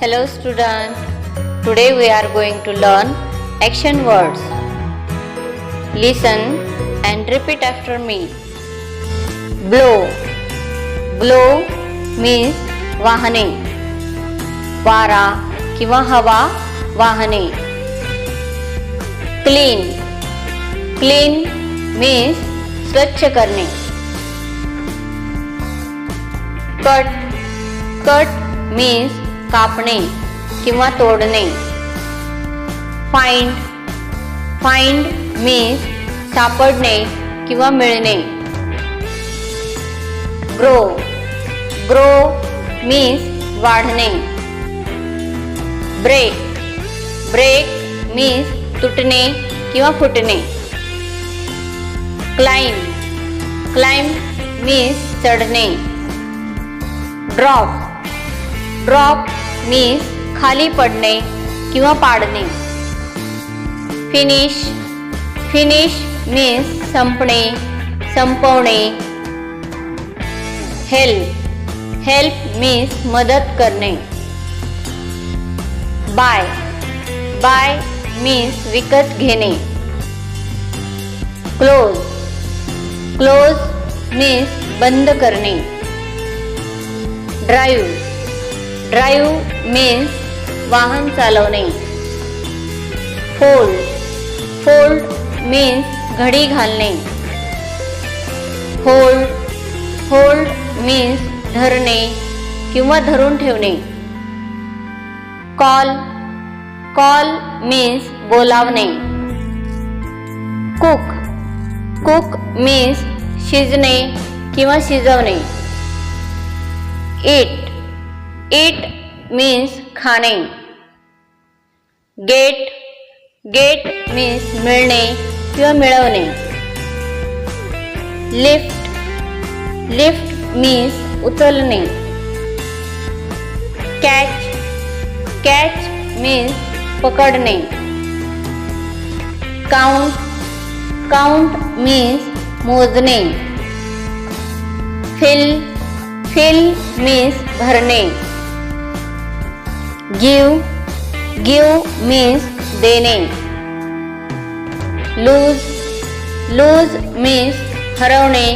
Hello student. Today we are going to learn action words. Listen and repeat after me. Blow. Blow means वाहने. वारा किंवा हवा वाहने. Clean clean means स्वच्छ करणे. कट कट मीन्स कापणे किंवा तोडणे. फाइंड फाइंड मीन्स सापडणे किंवा मिळणे. ग्रो ग्रो मीन्स वाढणे. ब्रेक ब्रेक मीन्स तुटणे किंवा फुटणे. क्लाइंब क्लाइंब मीन्स चढणे. ड्रॉप ड्रॉप मीन्स खाली पडणे किंवा पाडणे. फिनिश फिनिश मीन्स संपणे संपवणे. हेल्प हेल्प मीन्स मदत करणे. बाय बाय मीन्स विकत घेणे. क्लोज क्लोज मीन्स बंद करणे. ड्राईव्ह ड्राईव्ह मीन्स वाहन चालवणे. फोल्ड फोल्ड मीन्स घडी घालणे. होल्ड होल्ड मीन्स धरणे किंवा धरून ठेवणे. कॉल कॉल मीन्स बोलावणे. कुक कुक मीन्स शिजणे किंवा शिजवणे. इट इट मीन्स खाणे. गेट गेट मीन्स मिळणे किंवा मिळवणे. लिफ्ट लिफ्ट मीन्स उचलणे. कॅच कॅच मीन्स पकडणे. काउंट काउंट मीन्स मोजणे. फिल फिल मीन्स भरणे. गिव गिव मीन्स देणे लूज लूज मीन्स हरवणे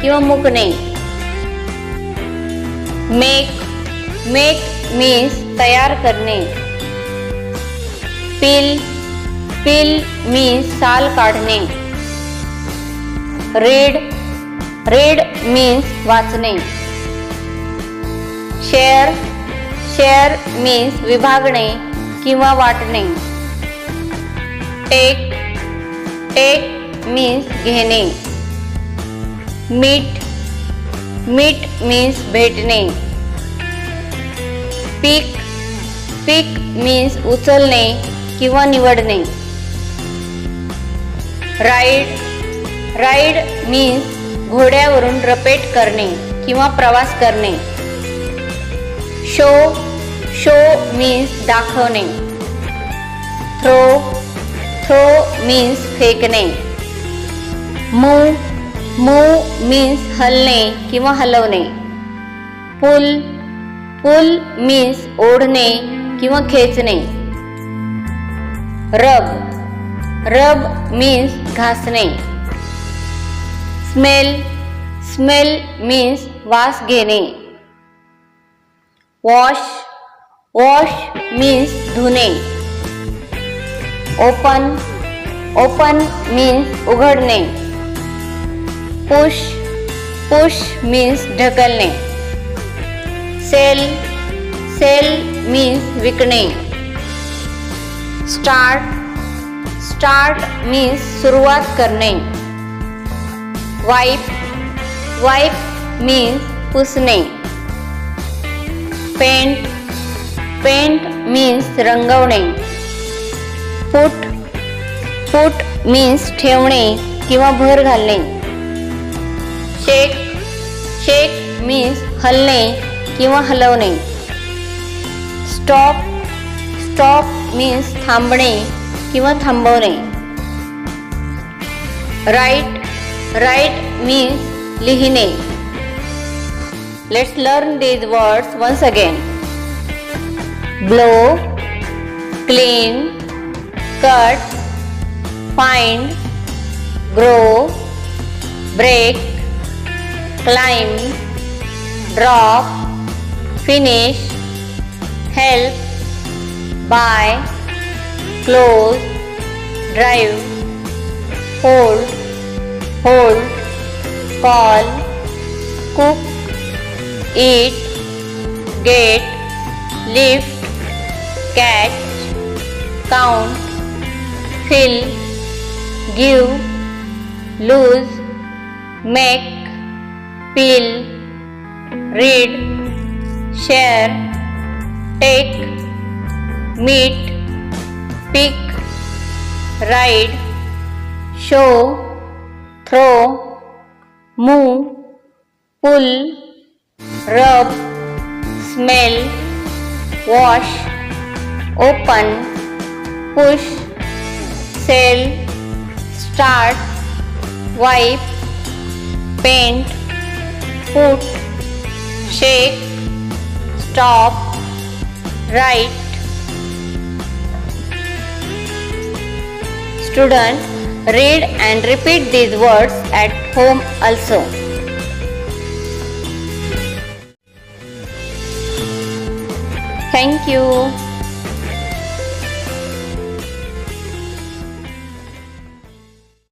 किंवा मुकणे मेक मेक मीन्स तयार करणे पिल पिल मीन्स साल काढणे रीड रीड मीन्स वाचणे शेअर शेअर मीन्स विभागणे किंवा वाटणे. टेक टेक मीन्स घेणे. मीठ मीठ मीन्स भेटणे. पीक पीक मीन्स उचलणे किंवा निवडणे. राईड राईड मीन्स घोड्यावरून रपेट करणे किंवा प्रवास करणे. शो शो मीन्स दाखवणे थ्रो थ्रो मीन्स फेकणे मूव मूव मीन्स हलणे किंवा हलवणे. पुल पुल मीन्स ओढणे किंवा खेचणे. रब रब मीन्स घासणे. स्मेल स्मेल मीन्स वास घेणे. wash wash means धुने open open means उघडने push push means ढकलने sell sell means विकणे start start means सुरुवात करणे wipe wipe means पुसणे पेंट. पेंट मीन्स रंगवणे. फूट. फूट मीन्स ठेवणे किंवा भर घालणे. शेक. शेक मीन्स हलणे किंवा हलवणे. स्टॉप. स्टॉप मीन्स थांबणे किंवा थांबवणे. राईट. राईट मीन्स लिहिणे. Let's learn these words once again. Blow, clean, cut, find, grow, break, climb, drop, finish, help, buy, close, drive, hold, hold, call, cook, eat, get, lift, catch, count, fill, give, lose, make, peel, read, share, take, meet, pick, ride, show, throw, move, pull, rub, smell, wash, open, push, sell, start, wipe, paint, put, shake, stop, write. Student, read and repeat these words at home also. Thank you.